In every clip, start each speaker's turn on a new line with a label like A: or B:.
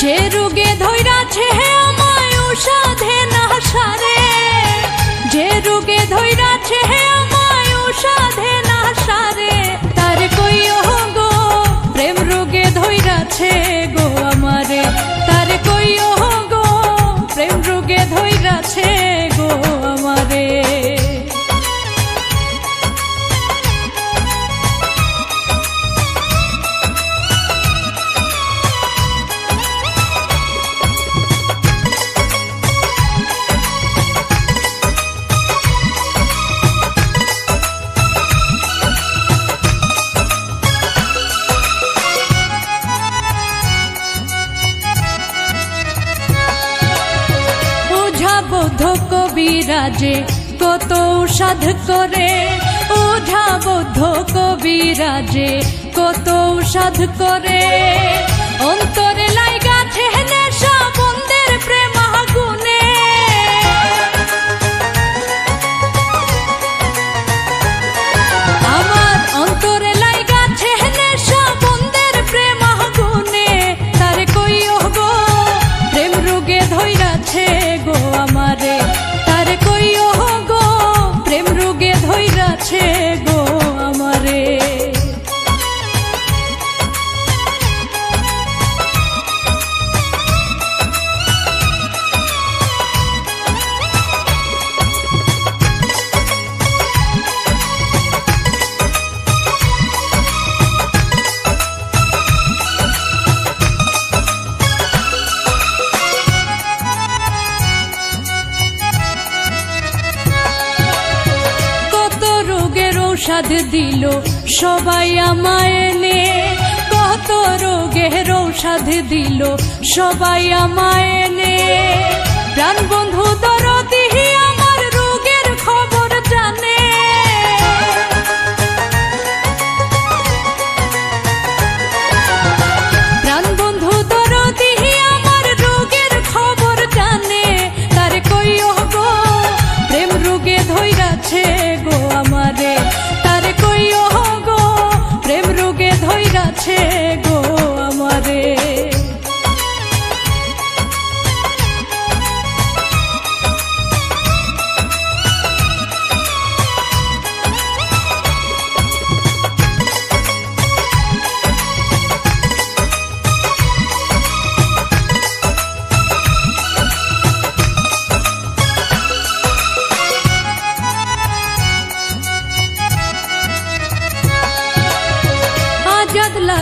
A: যে রোগে ধৈরাছে আমায় সাধে না সারে যে রোগে ধৈরাছে আমায় বৌদ্ধ কবিরাজে কত সাধ করে। ওঝা বৌদ্ধ কবিরাজে কত সাধ করে। অন্তরে লাইগাছে ঔষধ দিল সবাই আমায় নে কত রোগের ঔষধ দিল সবাই আমায় নে প্রাণ বন্ধু দরদি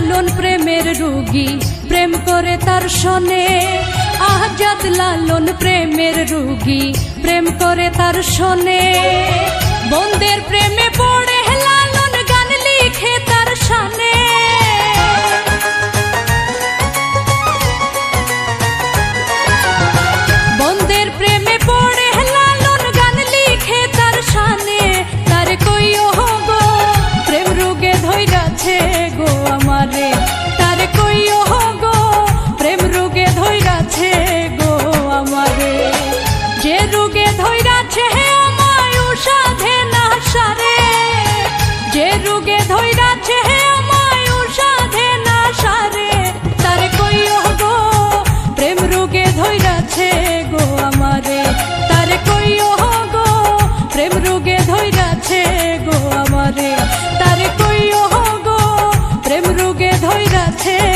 A: লালন প্রেমের রুগী, প্রেম করে তার শোনে। আহজাদ লালন প্রেমের রুগী, প্রেম করে তার শোনে। বন্দের প্রেমে করে তার কইও হগো প্রেম রোগে ধৈরাছে